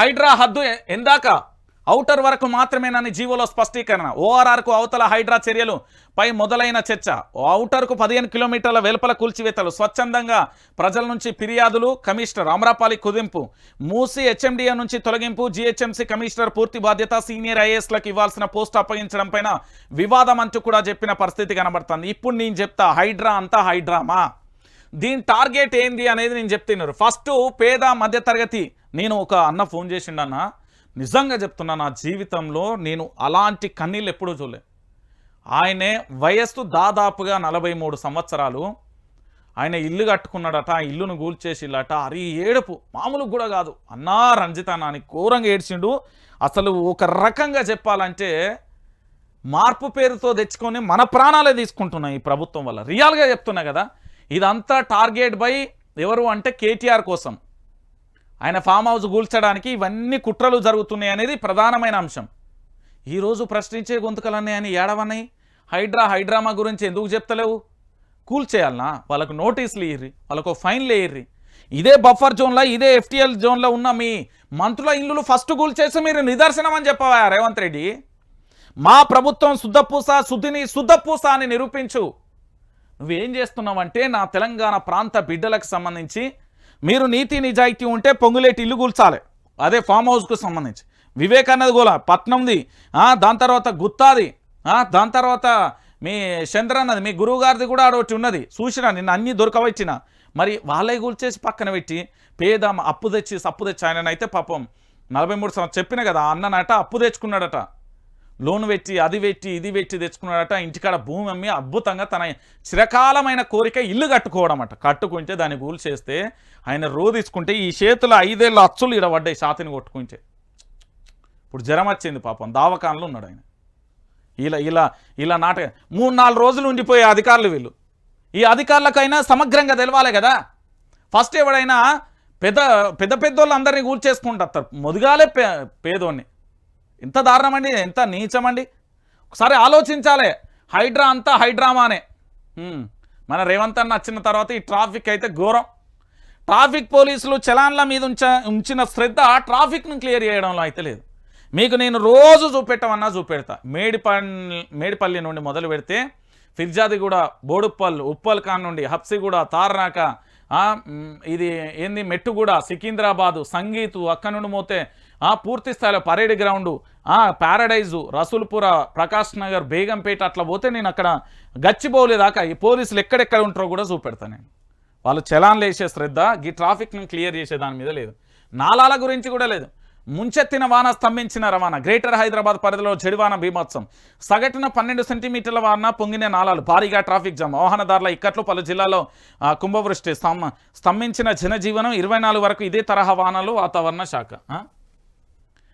హైడ్రా హద్దు ఎందాక? ఔటర్ వరకు మాత్రమేనని జీవోలో స్పష్టీకరణ. ఓఆర్ఆర్కు అవతల హైడ్రా చర్యలు పై మొదలైన చర్చ. ఔటర్కు పదిహేను కిలోమీటర్ల వెలుపల కూల్చివేతలు. స్వచ్ఛందంగా ప్రజల నుంచి ఫిర్యాదులు కమిషనర్ అమరాపాలి కుదింపు. మూసి హెచ్ఎండిఏ నుంచి తొలగింపు జీహెచ్ఎంసీ కమిషనర్ పూర్తి బాధ్యత సీనియర్ ఐఏఎస్లకు ఇవ్వాల్సిన పోస్ట్ అప్పగించడం పైన వివాదం అంటూ కూడా చెప్పిన పరిస్థితి కనబడుతుంది. ఇప్పుడు నేను చెప్తా హైడ్రా అంతా హైడ్రామా? దీని టార్గెట్ ఏంది అనేది నేను చెప్తున్నారు ఫస్ట్ పేద మధ్యతరగతి నేను ఒక అన్న ఫోన్ చేసిండన్న నిజంగా చెప్తున్నా నా జీవితంలో నేను అలాంటి కన్నీళ్ళు ఎప్పుడూ చూడలే. ఆయనే వయస్సు దాదాపుగా నలభై మూడు సంవత్సరాలు ఆయన ఇల్లు కట్టుకున్నాడట ఆ ఇల్లును కూల్చేసిల్లట అరీ ఏడుపు మామూలు కూడా కాదు. అన్నా రంజిత నాని ఘోరంగా ఏడ్చిండు. అసలు ఒక రకంగా చెప్పాలంటే మార్పు పేరుతో తెచ్చుకొని మన ప్రాణాలే తీసుకుంటున్నాయి ఈ ప్రభుత్వం వల్ల. రియల్గా చెప్తున్నా కదా ఇదంతా టార్గెట్ బై ఎవరు అంటే కేటీఆర్ కోసం. ఆయన ఫామ్ హౌస్ కూల్చడానికి ఇవన్నీ కుట్రలు జరుగుతున్నాయి అనేది ప్రధానమైన అంశం. ఈరోజు ప్రశ్నించే గొంతుకలన్నీ అని ఏడవన్నాయి? హైడ్రా హైడ్రామా గురించి ఎందుకు చెప్తలేవు? కూల్చేయాలనా వాళ్ళకు నోటీసులు ఇయ్యి వాళ్ళకు ఫైన్లు వేయర్రి ఇదే బఫర్ జోన్లో ఇదే ఎఫ్టీఎల్ జోన్లో ఉన్న మీ మంత్రుల ఇల్లులు ఫస్ట్ కూల్చేసి మీరు నిదర్శనం అని చెప్పవా రేవంత్ రెడ్డి? మా ప్రభుత్వం శుద్ధపూస శుద్ధిని శుద్ధపూస అని నిరూపించు. నువ్వేం చేస్తున్నావంటే నా తెలంగాణ ప్రాంత బిడ్డలకు సంబంధించి మీరు నీతి నిజాయితీ ఉంటే పొంగులేటి ఇల్లు కూల్చాలి. అదే ఫామ్ హౌస్కు సంబంధించి. వివేకానంద గోళ పట్నంది దాని తర్వాత గుత్తాది దాని తర్వాత మీ చంద్ర అన్నది మీ గురువు గారిది కూడా ఆడొకటి ఉన్నది. చూసిన నిన్న అన్ని దొరకవచ్చిన మరి వాళ్ళే కూల్చేసి పక్కన పెట్టి పేద అప్పు తెచ్చి సప్పు తెచ్చి ఆయన అయితే పాపం నలభై మూడు సంవత్సరం చెప్పిన కదా ఆ అన్ననట అప్పు తెచ్చుకున్నాడట. లోన్ పెట్టి అది పెట్టి ఇది పెట్టి తెచ్చుకున్నాడట. ఇంటికాడ భూమి అమ్మి అద్భుతంగా తన చిరకాలమైన కోరిక ఇల్లు కట్టుకోవడం అట కట్టుకుంటే దాన్ని గూల్ చేస్తే ఆయన రోధించుకుంటే తీసుకుంటే ఈ చేతుల ఐదేళ్ళు అచ్చులు ఇడబడ్డాయి షాతిని కొట్టుకుంటే. ఇప్పుడు జ్వరం వచ్చింది పాపం. దావకాన్లో ఉన్నాడు ఆయన. ఇలా ఇలా ఇలా నాటక మూడు నాలుగు రోజులు ఉండిపోయే అధికారులు వీళ్ళు. ఈ అధికారులకైనా సమగ్రంగా తెలవాలి కదా. ఫస్ట్ ఎవడైనా పెద్ద పెద్ద పెద్దోళ్ళు అందరినీ కూల్చేసుకుంటారు మొదగాలే పే పేదోన్ని. ఎంత దారుణమండి ఎంత నీచమండి. ఒకసారి ఆలోచించాలి. హైడ్రా అంతా హైడ్రామానే. మన రేవంత్ అన్న వచ్చిన తర్వాత ఈ ట్రాఫిక్ అయితే ఘోరం. ట్రాఫిక్ పోలీసులు చలాన్ల మీద ఉంచ ఉంచిన శ్రద్ధ ట్రాఫిక్ను క్లియర్ చేయడంలో అయితే లేదు. మీకు నేను రోజు చూపెట్టమన్నా చూపెడతా. మేడిపల్లి మేడిపల్లి నుండి మొదలు పెడితే ఫిర్జాదిగూడ బోడుప్పల్ ఉప్పల్ ఖాన్ నుండి హప్సిగూడ తార్నాక ఇది ఏంది? మెట్టుగూడ సికింద్రాబాదు సంగీతు అక్కడి నుండి మోతే ఆ, పూర్తి స్థాయిలో పరేడ్ గ్రౌండు ఆ, ప్యారడైజు రసూల్పుర ప్రకాష్ నగర్ బేగంపేట అట్లా పోతే నేను అక్కడ గచ్చిపోలేదాకా ఈ పోలీసులు ఎక్కడెక్కడ ఉంటారో కూడా చూపెడతాను నేను. వాళ్ళు చలాన్లు వేసే శ్రద్ధ ఈ ట్రాఫిక్ను క్లియర్ చేసే దాని మీద లేదు. నాలాల గురించి కూడా లేదు. ముంచెత్తిన వాన స్తంభించిన రవాణా. గ్రేటర్ హైదరాబాద్ పరిధిలో చెడివాన భీమోత్సవం. సగటున పన్నెండు సెంటీమీటర్ల వాన పొంగిన నాలాలు. భారీగా ట్రాఫిక్ జామ్. వాహనదారుల ఇక్కట్లు పలు జిల్లాల్లో కుంభవృష్టి స్తం స్తంభించిన జనజీవనం. ఇరవై వరకు ఇదే తరహా వాహనాలు వాతావరణ శాఖ